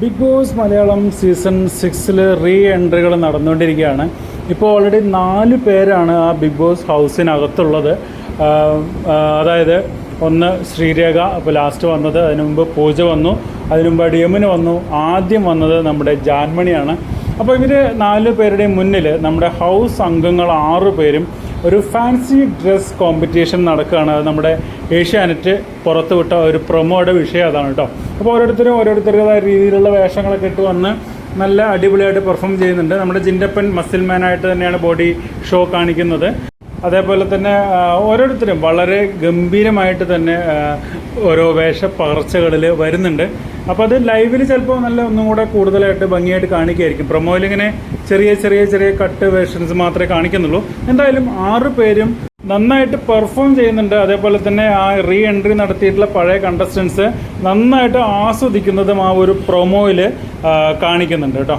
Big Boss Malayalam season സിക്സിൽ re എൻട്രികൾ നടന്നുകൊണ്ടിരിക്കുകയാണ്. ഇപ്പോൾ ഓൾറെഡി നാല് പേരാണ് ആ ബിഗ് ബോസ് ഹൗസിനകത്തുള്ളത്. അതായത് ഒന്ന് ശ്രീരേഖ അപ്പോൾ ലാസ്റ്റ് വന്നത് അതിനു മുമ്പ് പൂജ വന്നു അതിനു മുമ്പ് ഡിയമിന് വന്നു ആദ്യം വന്നത് നമ്മുടെ ജാൻമണിയാണ്. അപ്പോൾ ഇവർ നാല് പേരുടെയും മുന്നിൽ നമ്മുടെ ഹൗസ് അംഗങ്ങൾ ആറ് പേരും ഒരു ഫാൻസി ഡ്രസ് കോമ്പറ്റീഷൻ നടക്കുകയാണ്. അത് നമ്മുടെ ഏഷ്യാനെറ്റ് പുറത്തുവിട്ട ഒരു പ്രൊമോയുടെ വിഷയം അതാണ് കേട്ടോ. അപ്പോൾ ഓരോരുത്തരും ഓരോരുത്തരുടേതായ രീതിയിലുള്ള വേഷങ്ങളൊക്കെ ഇട്ട് വന്ന് നല്ല അടിപൊളിയായിട്ട് പെർഫോം ചെയ്യുന്നുണ്ട്. നമ്മുടെ ജിൻഡപ്പൻ മസിൽ മാനായിട്ട് തന്നെയാണ് ബോഡി ഷോ കാണിക്കുന്നത്. അതേപോലെ തന്നെ ഓരോരുത്തരും വളരെ ഗംഭീരമായിട്ട് തന്നെ ഓരോ വേഷ പകർച്ചകളിൽ വരുന്നുണ്ട്. അപ്പോൾ അത് ലൈവിൽ ചിലപ്പോൾ നല്ല ഒന്നും കൂടെ കൂടുതലായിട്ട് ഭംഗിയായിട്ട് കാണിക്കുകയായിരിക്കും പ്രൊമോയിൽ ഇങ്ങനെ ചെറിയ ചെറിയ ചെറിയ കട്ട് വേർഷൻസ് മാത്രമേ കാണിക്കുന്നുള്ളൂ. എന്തായാലും ആറ് പേരും നന്നായിട്ട് പെർഫോം ചെയ്യുന്നുണ്ട്. അതേപോലെ തന്നെ ആ റീ എൻട്രി നടത്തിയിട്ടുള്ള പഴയ കണ്ടസ്റ്റൻസ് നന്നായിട്ട് ആസ്വദിക്കുന്നതും ആ ഒരു പ്രൊമോയിൽ കാണിക്കുന്നുണ്ട് കേട്ടോ.